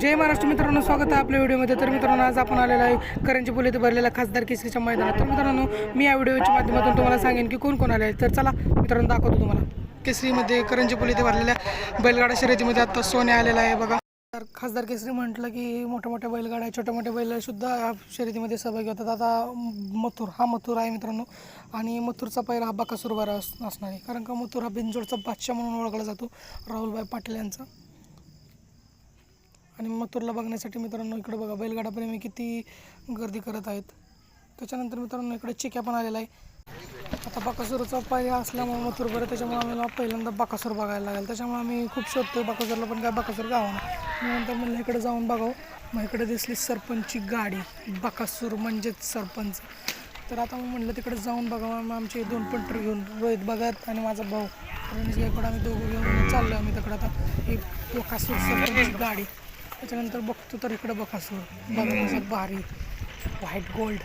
जय महाराष्ट्र मित्रांनो स्वागत आहे आपल्या व्हिडिओमध्ये. तर मित्रांनो आज आपण आलेलो आहे करंजी येथे भरलेल्या खासदार केसरीच्या मैदानात. तर मित्रांनो मी या व्हिडिओच्या माध्यमातून तुम्हाला सांगेन की कोण कोण आले आहेत. तर चला मित्रांनो दाखवतो तुम्हाला. केसरीमध्ये करंजी येथे भरलेल्या बैलगाडा शर्यतीमध्ये आता सोने आलेला आहे. बघा तर खासदार केसरी म्हटलं की मोठ्या मोठ्या बैलगाड्या छोट्या मोठ्या बैलसुद्धा या शर्यतीमध्ये सहभागी होतात. आता मथुर हा मथुर आहे मित्रांनो. आणि मथुरचा पहिला हा बाकासूर बारा असणार आहे. कारण का मथुर हा बिनजोडचा बादशाह म्हणून ओळखला जातो राहुलभाई पाटील यांचा. आणि मथुरला बघण्यासाठी मित्रांनो इकडे बघा बैलगाडा प्रेमी किती गर्दी करत आहेत. त्याच्यानंतर मित्रांनो इकडे चिक्या पण आलेला आहे. आता बाकासूरचा पाय असल्यामुळे मथुर बरं त्याच्यामुळे आम्हाला पहिल्यांदा बाकासूर बघायला लागेल. त्याच्यामुळे आम्ही खूप शोधतो बाकासूरला पण काय बाकासूर गावा ना नंतर म्हणलं इकडे जाऊन बघावं. मग इकडे दिसली सरपंचची गाडी. बाकासूर म्हणजेच सरपंच. तर आता मग म्हणलं तिकडे जाऊन बघावं. मग आमचे दोन पंटर घेऊन रोहित भगत आणि माझा भाऊ. रणजी गायकवाड आम्ही दोघं घेऊन चाललो आम्ही तिकडे आता. एक बाकासूर सरपंचची गाडी. त्याच्यानंतर बघतो तर इकडं बकासूर बघा भारी. व्हाईट गोल्ड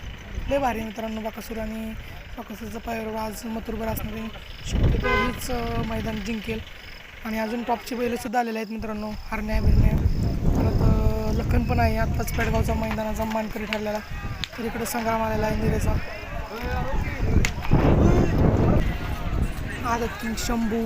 लय भारी मित्रांनो. बकासूर आणि बकासूरचा पायावर आज मथुरभर असणारे शक्यतो हीच मैदान जिंकेल. आणि अजून टॉपचे बैलसुद्धा आलेले आहेत मित्रांनो. हरण्या बिरण्या. परत लखन पण आहे. आत्ताच पेडगावचा मैदानाचा मानकरी ठरलेला. तर इकडे संग्राम आलेला आहे निरेचा. आदत किंग शंभू.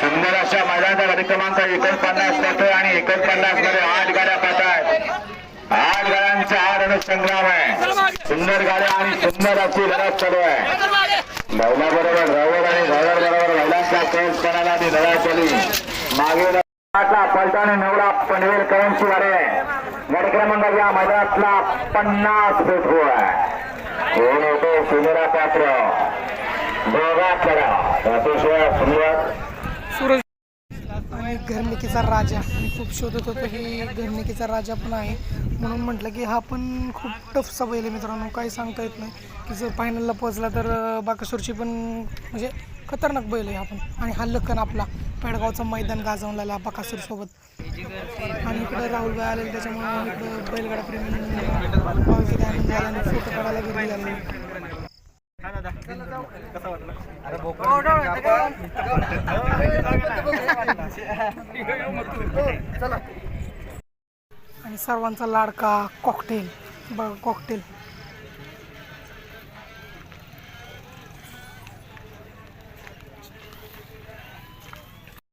सुंदर अशा मैदानाचा कार्यक्रमांक एकोणपन्नास पडतोय आणि एकोणपन्नासमध्ये आठ गाड्या पाहत आहेत आठ गाड्यांचा हा रणसंग्राम आहे. सुंदर गाड्या आणि सुंदर अशी लढत चालू आहे. बैलाबरोबर ड्रायव्हर आणि ड्रायव्हर बरोबर महिलांच्या सहजपणाला करायला आणि लढत चालू मागे पलटाने नवरा पनवेल करंची गाडी आहे. या मैदानातला पन्नास फूट हो आहे. कोण होतो सुंदरा पात्र? दोघात लढा अतिशय सुंदर घरनिकीचा राजा. मी खूप शोधत होतो हे घरनिकीचा राजा पण आहे. म्हणून म्हटलं की हा पण खूप टफचा बैल आहे मित्रांनो. काही सांगता येत नाही. की जर फायनलला पोचला तर बाकासूरची पण म्हणजे खतरनाक बैल आहे आपण. आणि हा लखन आपला पेडगावचं मैदान गाजवून लागला बाकासूरसोबत आणि इकडे राहुल आलेले त्याच्यामुळे इकडं बैलगाडा प्रेमी फोटो काढायला गेले आणि सर्वांचा लाडका कॉकटेल बघ कॉकटेल